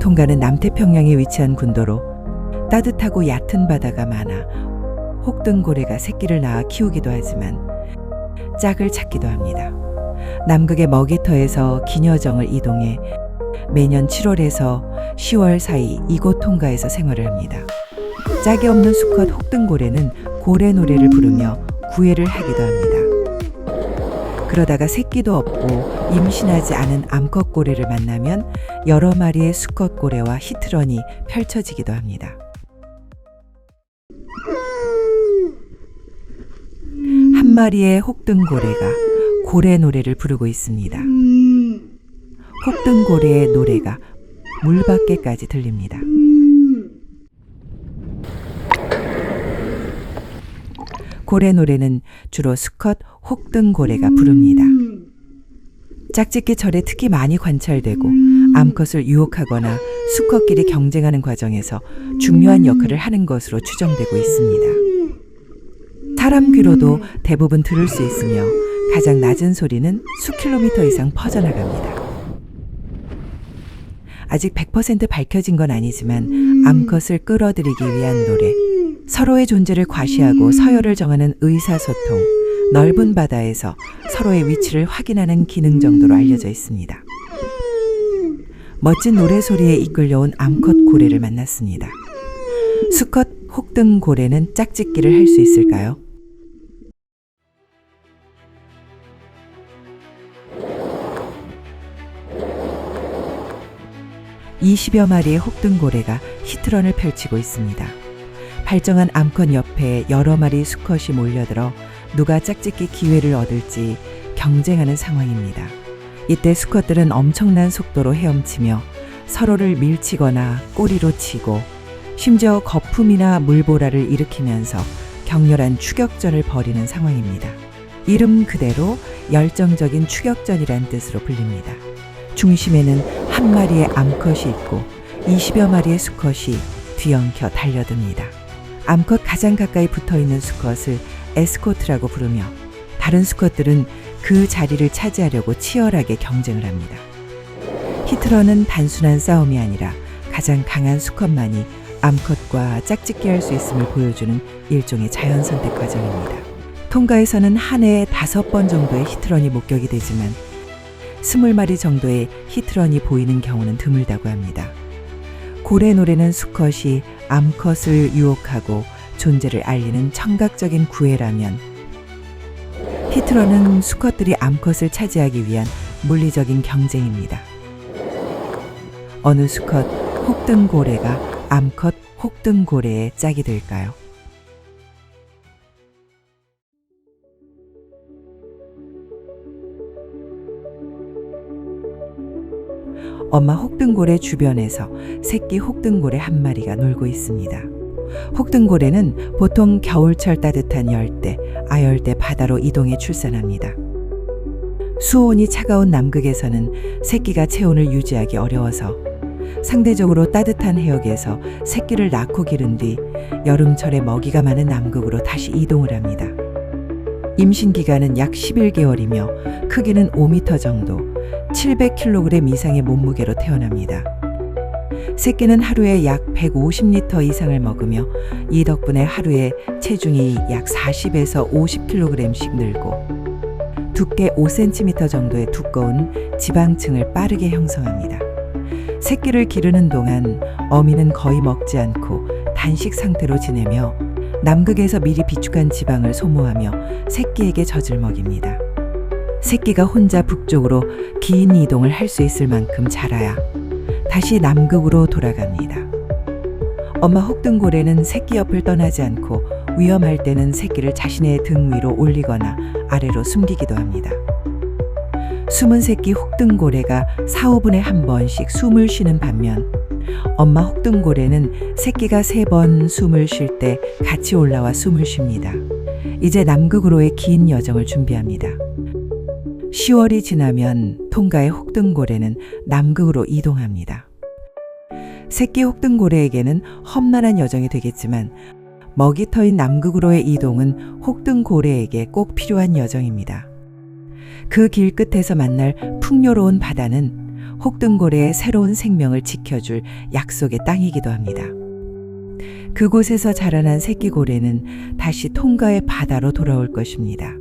통가는 남태평양에 위치한 군도로 따뜻하고 얕은 바다가 많아 혹등고래가 새끼를 낳아 키우기도 하지만 짝을 찾기도 합니다. 남극의 먹이터에서 기녀정을 이동해 매년 7월에서 10월 사이 이곳 통가에서 생활을 합니다. 짝이 없는 수컷 혹등고래는 고래 노래를 부르며 구애를 하기도 합니다. 그러다가 새끼도 없고 임신하지 않은 암컷 고래를 만나면 여러 마리의 수컷 고래와 히트런이 펼쳐지기도 합니다. 한 마리의 혹등고래가 고래 노래를 부르고 있습니다. 혹등고래의 노래가 물 밖에까지 들립니다. 고래 노래는 주로 수컷 혹등 고래가 부릅니다. 짝짓기 절에 특히 많이 관찰되고 암컷을 유혹하거나 수컷끼리 경쟁하는 과정에서 중요한 역할을 하는 것으로 추정되고 있습니다. 사람 귀로도 대부분 들을 수 있으며 가장 낮은 소리는 수킬로미터 이상 퍼져나갑니다. 아직 100% 밝혀진 건 아니지만 암컷을 끌어들이기 위한 노래, 서로의 존재를 과시하고 서열을 정하는 의사소통, 넓은 바다에서 서로의 위치를 확인하는 기능 정도로 알려져 있습니다. 멋진 노래 소리에 이끌려온 암컷 고래를 만났습니다. 수컷 혹등 고래는 짝짓기를 할 수 있을까요? (20여) 마리의 혹등고래가 히트런을 펼치고 있습니다. 발정한 암컷 옆에 여러 마리 수컷이 몰려들어 누가 짝짓기 기회를 얻을지 경쟁하는 상황입니다. 이때 수컷들은 엄청난 속도로 헤엄치며 서로를 밀치거나 꼬리로 치고 심지어 거품이나 물보라를 일으키면서 격렬한 추격전을 벌이는 상황입니다. 이름 그대로 열정적인 추격전이란 뜻으로 불립니다. 중심에는 한 마리의 암컷이 있고 20여 마리의 수컷이 뒤엉켜 달려듭니다. 암컷 가장 가까이 붙어 있는 수컷을 에스코트라고 부르며 다른 수컷들은 그 자리를 차지하려고 치열하게 경쟁을 합니다. 히트러는 단순한 싸움이 아니라 가장 강한 수컷만이 암컷과 짝짓기 할 수 있음을 보여주는 일종의 자연 선택 과정입니다. 통가에서는 한 해에 다섯 번 정도의 히트런이 목격이 되지만 스물 마리 정도의 히트런이 보이는 경우는 드물다고 합니다. 고래 노래는 수컷이 암컷을 유혹하고 존재를 알리는 청각적인 구애라면 히트런은 수컷들이 암컷을 차지하기 위한 물리적인 경쟁입니다. 어느 수컷 혹등고래가 암컷 혹등고래의 짝이 될까요? 엄마 혹등고래 주변에서 새끼 혹등고래 한 마리가 놀고 있습니다. 혹등고래는 보통 겨울철 따뜻한 열대, 아열대 바다로 이동해 출산합니다. 수온이 차가운 남극에서는 새끼가 체온을 유지하기 어려워서 상대적으로 따뜻한 해역에서 새끼를 낳고 기른 뒤 여름철에 먹이가 많은 남극으로 다시 이동을 합니다. 임신 기간은 약 11개월이며 크기는 5m 정도, 700kg 이상의 몸무게로 태어납니다. 새끼는 하루에 약 150리터 이상을 먹으며 이 덕분에 하루에 체중이 약 40에서 50kg씩 늘고 두께 5cm 정도의 두꺼운 지방층을 빠르게 형성합니다. 새끼를 기르는 동안 어미는 거의 먹지 않고 단식 상태로 지내며 남극에서 미리 비축한 지방을 소모하며 새끼에게 젖을 먹입니다. 새끼가 혼자 북쪽으로 긴 이동을 할 수 있을 만큼 자라야 다시 남극으로 돌아갑니다. 엄마 혹등고래는 새끼 옆을 떠나지 않고 위험할 때는 새끼를 자신의 등 위로 올리거나 아래로 숨기기도 합니다. 숨은 새끼 혹등고래가 4, 5분에 한 번씩 숨을 쉬는 반면 엄마 혹등고래는 새끼가 세 번 숨을 쉴 때 같이 올라와 숨을 쉽니다. 이제 남극으로의 긴 여정을 준비합니다. 10월이 지나면 통가의 혹등고래는 남극으로 이동합니다. 새끼 혹등고래에게는 험난한 여정이 되겠지만 먹이터인 남극으로의 이동은 혹등고래에게 꼭 필요한 여정입니다. 그 길 끝에서 만날 풍요로운 바다는 혹등고래의 새로운 생명을 지켜줄 약속의 땅이기도 합니다. 그곳에서 자라난 새끼 고래는 다시 통가의 바다로 돌아올 것입니다.